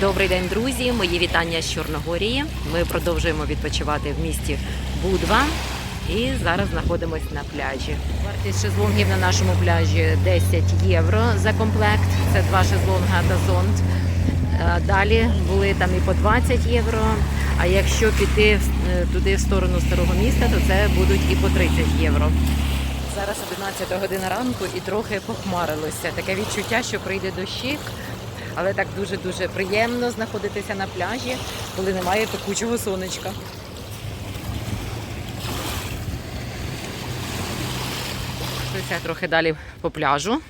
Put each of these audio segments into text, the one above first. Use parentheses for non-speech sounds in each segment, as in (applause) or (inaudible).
Добрий день, друзі! Мої вітання з Чорногорії. Ми продовжуємо відпочивати в місті Будва. І зараз знаходимося на пляжі. Вартість шезлонгів на нашому пляжі 10 євро за комплект. Це два шезлонга та зонт. Е, Далі були там і по 20 євро. А якщо піти е, туди в сторону старого міста, то це будуть і по 30 євро. Зараз 11 година ранку і трохи похмарилося. Таке відчуття, що прийде дощик, але так дуже-дуже приємно знаходитися на пляжі, коли немає пекучого сонечка. Пройшли трохи далі по пляжу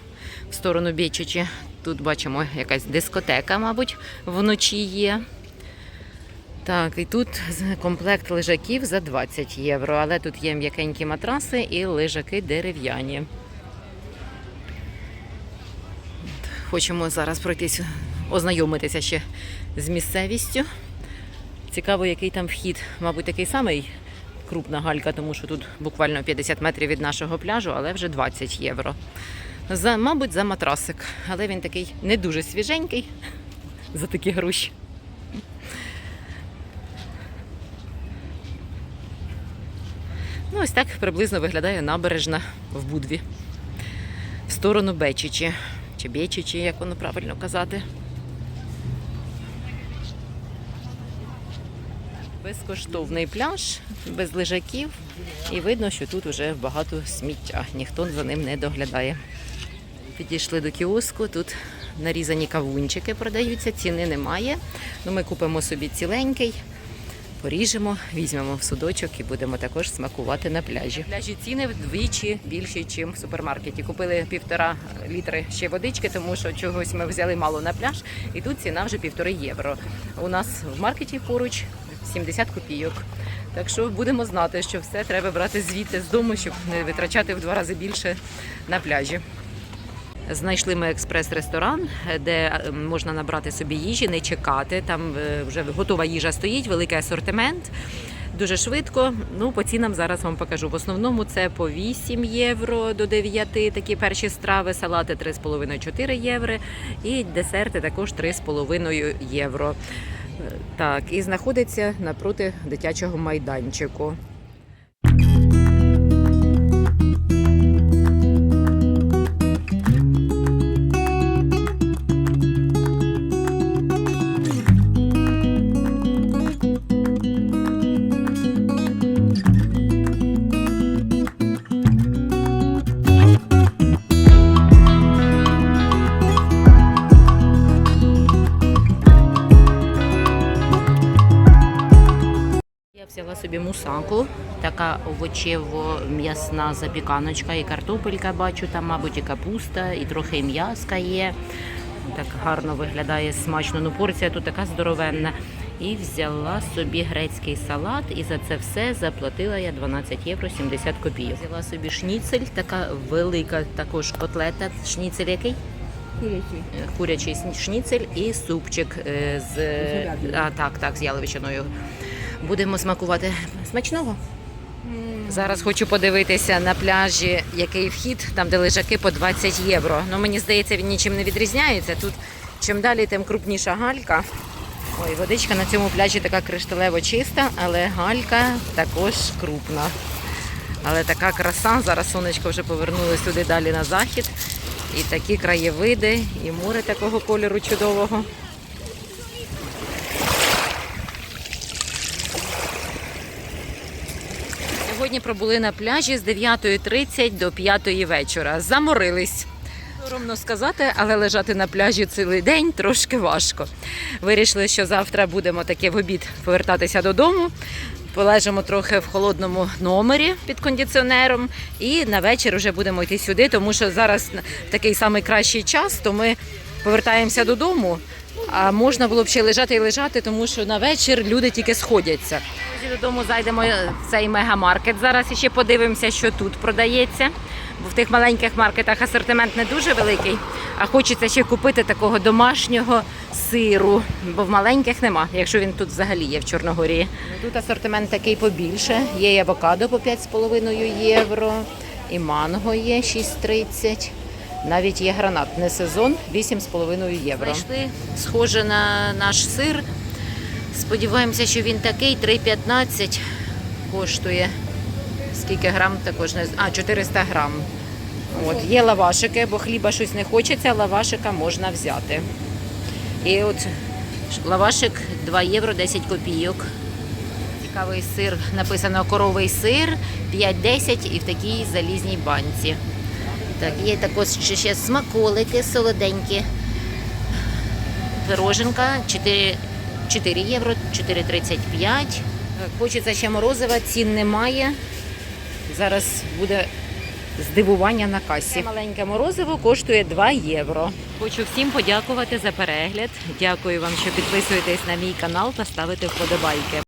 в сторону Бічичі. Тут бачимо якась дискотека, мабуть, вночі є. Так, і тут комплект лежаків за 20 євро, але тут є м'якенькі матраси і лежаки дерев'яні. От, Хочемо зараз пройтись, ознайомитися ще з місцевістю. Цікаво, який там вхід. Мабуть, такий самий крупна галька, тому що тут буквально 50 метрів від нашого пляжу, але вже 20 євро. За, мабуть, за матрасик. Але він такий не дуже свіженький (laughs) за такі гроші. Ну, ось так приблизно виглядає набережна в Будві. В сторону Бечичі. Чи Бечичі, як воно правильно казати. Безкоштовний пляж, без лежаків. І видно, що тут вже багато сміття. Ніхто за ним не доглядає. Підійшли до кіоску, тут нарізані кавунчики продаються, ціни немає. Ну, ми купимо собі ціленький, поріжемо, візьмемо в судочок і будемо також смакувати на пляжі. На пляжі ціни вдвічі більші, ніж в супермаркеті. Купили півтора літри ще водички, тому що чогось ми взяли мало на пляж, і тут ціна вже півтори євро. У нас в маркеті поруч 70 копійок. Так що будемо знати, що все треба брати звідти з дому, щоб не витрачати в два рази більше на пляжі. Знайшли ми експрес-ресторан, де е, можна набрати собі їжі, не чекати. Там е, вже готова їжа стоїть, великий асортимент. Дуже швидко. Ну, по цінам зараз вам покажу. В основному це по 8 євро до 9, такі перші страви, салати 3,5-4 євро і десерти також 3,5 євро. Е, Так, і знаходиться напроти дитячого майданчику. Собі мусаку, така овочево-м'ясна запіканочка, і картопелька бачу, там, мабуть, і капуста, і трохи м'яска є. Так гарно виглядає смачно. Ну, порція тут така здоровенна. І взяла собі грецький салат, і за це все заплатила я 12 євро 70 копійок. Взяла собі шніцель, така велика також котлета. Шніцель який? Курячий. Е, Курячий шніцель і супчик е, з, а, так, так, з яловичиною. Будемо смакувати смачного. Зараз хочу подивитися на пляжі, який вхід, там де лежаки по 20 євро. Ну мені здається, він нічим не відрізняється. Тут чим далі, тим крупніша галька. Ой, водичка на цьому пляжі така кришталево чиста, але галька також крупна. Але така краса, зараз сонечко вже повернулося сюди далі на захід. І такі краєвиди, і море такого кольору чудового. Сьогодні пробули на пляжі з 9.30 до 5 вечора. Заморились. Соромно сказати, але лежати на пляжі цілий день трошки важко. Вирішили, що завтра будемо таки в обід повертатися додому. Полежимо трохи в холодному номері під кондиціонером, і на вечір вже будемо йти сюди, тому що зараз такий самий кращий час, то ми повертаємося додому. А можна було б ще лежати і лежати, тому що на вечір люди тільки сходяться. Друзі, Додому зайдемо в цей мегамаркет. Зараз і ще подивимося, що тут продається. Бо в тих маленьких маркетах асортимент не дуже великий, а хочеться ще купити такого домашнього сиру, бо в маленьких нема, якщо він тут взагалі є в Чорногорії. Тут асортимент такий побільше. Є і авокадо по 5,5 євро, і манго є 6,30. Навіть є гранат, не сезон, 8,5 євро. Знайшли схоже на наш сир. Сподіваємося, що він такий 3,15 коштує. Скільки грам також не А, 400 грам. От, є лавашики, бо хліба щось не хочеться, лавашика можна взяти. І от лавашик 2 євро 10 копійок. Цікавий сир, написано коровий сир 5-10 і в такій залізній банці. Так, є також ще, смаколики солоденькі. Пироженка 4, 4 євро, 4,35. Хочеться ще морозива, цін немає. Зараз буде здивування на касі. Маленьке морозиво коштує 2 євро. Хочу всім подякувати за перегляд. Дякую вам, що підписуєтесь на мій канал та ставите вподобайки.